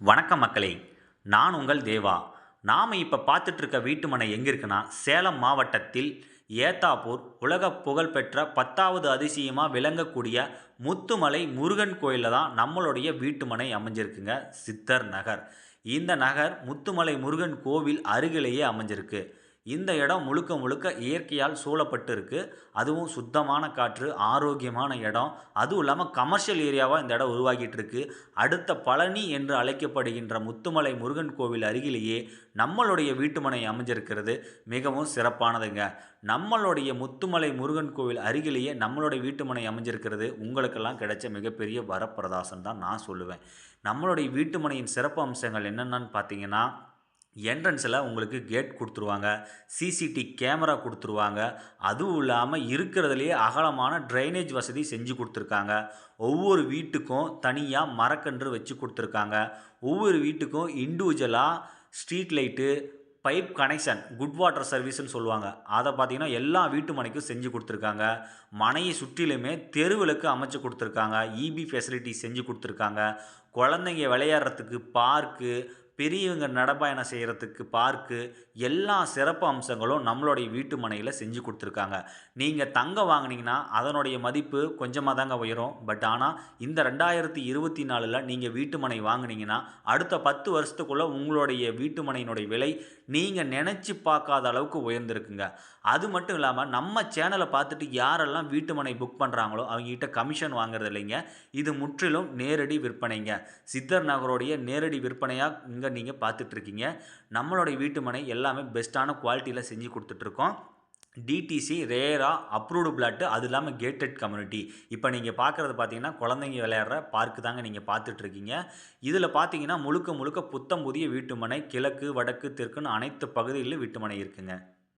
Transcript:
வணக்கம் மக்களே நான் உங்கள் தேவா. நாம் இப்போ பார்த்துட்ருக்க வீட்டுமனை எங்கே இருக்குன்னா சேலம் மாவட்டத்தில் ஏத்தாப்பூர் உலக புகழ்பெற்ற பத்தாவது அதிசயமாக விளங்கக்கூடிய முத்துமலை முருகன் கோயிலில் தான் நம்மளுடைய வீட்டுமனை அமைஞ்சிருக்குங்க சித்தர் நகர். இந்த நகர் முத்துமலை முருகன் கோவில் அருகிலேயே அமைஞ்சிருக்கு. இந்த இடம் முழுக்க முழுக்க இயற்கையால் சூழப்பட்டிருக்கு. அதுவும் சுத்தமான காற்று ஆரோக்கியமான இடம். அதுவும் இல்லாமல் கமர்ஷியல் ஏரியாவாக இந்த இடம் உருவாகிட்டு இருக்கு அடுத்த பழனி என்று அழைக்கப்படுகின்ற முத்துமலை முருகன் கோவில் அருகிலேயே நம்மளுடைய வீட்டுமனை அமைஞ்சிருக்கிறது. மிகவும் சிறப்பானதுங்க. நம்மளுடைய முத்துமலை முருகன் கோவில் அருகிலேயே நம்மளுடைய வீட்டுமனை அமைஞ்சிருக்கிறது. உங்களுக்கெல்லாம் கிடைச்ச மிகப்பெரிய வரப்பிரதாசம் தான் நான் சொல்லுவேன். நம்மளுடைய வீட்டுமனையின் சிறப்பு அம்சங்கள் என்னென்னு பார்த்தீங்கன்னா என்ட்ரன்ஸில் உங்களுக்கு கேட் கொடுத்துருவாங்க சிசிடி கேமரா கொடுத்துருவாங்க. அதுவும் இல்லாமல் இருக்கிறதுலையே அகலமான ட்ரைனேஜ் வசதி செஞ்சு கொடுத்துருக்காங்க. ஒவ்வொரு வீட்டுக்கும் தனியாக மரக்கன்று வச்சு கொடுத்துருக்காங்க. ஒவ்வொரு வீட்டுக்கும் இண்டிவிஜுவலாக street light pipe connection good water சர்வீஸ்னு சொல்லுவாங்க. அதை பார்த்தீங்கன்னா எல்லா வீட்டு மனைக்கும் செஞ்சு கொடுத்துருக்காங்க. மனையை சுற்றிலுமே தெருவிளக்கு அமைச்சு கொடுத்துருக்காங்க. இபி ஃபெசிலிட்டி செஞ்சு கொடுத்துருக்காங்க. குழந்தைங்க விளையாடுறதுக்கு பார்க்கு பெரியவங்க நடைப்பயணம் செய்கிறதுக்கு பார்க்கு எல்லா சிறப்பு அம்சங்களும் நம்மளுடைய வீட்டு மனையில் செஞ்சு கொடுத்துருக்காங்க. நீங்கள் தங்கம் வாங்கினீங்கன்னா அதனுடைய மதிப்பு கொஞ்சமாக தாங்க உயரும். பட் ஆனால் இந்த ரெண்டாயிரத்தி இருபத்தி நாலில் நீங்கள் வீட்டு மனை வாங்கினீங்கன்னா அடுத்த பத்து வருஷத்துக்குள்ளே உங்களுடைய வீட்டு மனையினுடைய விலை நீங்கள் நினச்சி பார்க்காத அளவுக்கு உயர்ந்திருக்குங்க. அது மட்டும் இல்லாமல் நம்ம சேனலை பார்த்துட்டு யாரெல்லாம் வீட்டு மனை புக் பண்ணுறாங்களோ அவங்ககிட்ட கமிஷன் வாங்குறது இல்லைங்க. இது முற்றிலும் நேரடி விற்பனைங்க. சித்தர் நகரோடைய நேரடி விற்பனையாக இங்கே நீங்கள் பார்த்துட்ருக்கீங்க. நம்மளுடைய வீட்டு மனை எல்லாமே பெஸ்ட்டான குவாலிட்டியில் செஞ்சு கொடுத்துட்ருக்கோம். டிடிசி ரேரா அப்ரூவ்டு பிளாட்டு அது இல்லாமல் கேட்டட் கம்யூனிட்டி இப்போ நீங்கள் பார்க்குறது பார்த்தீங்கன்னா குழந்தைங்க விளையாடுற பார்க்கு தாங்க நீங்கள் பார்த்துட்ருக்கீங்க. இதில் பார்த்தீங்கன்னா முழுக்க முழுக்க புத்தம் புதிய வீட்டுமனை கிழக்கு வடக்கு தெற்குன்னு அனைத்து பகுதிகளிலும் வீட்டுமனை இருக்குங்க.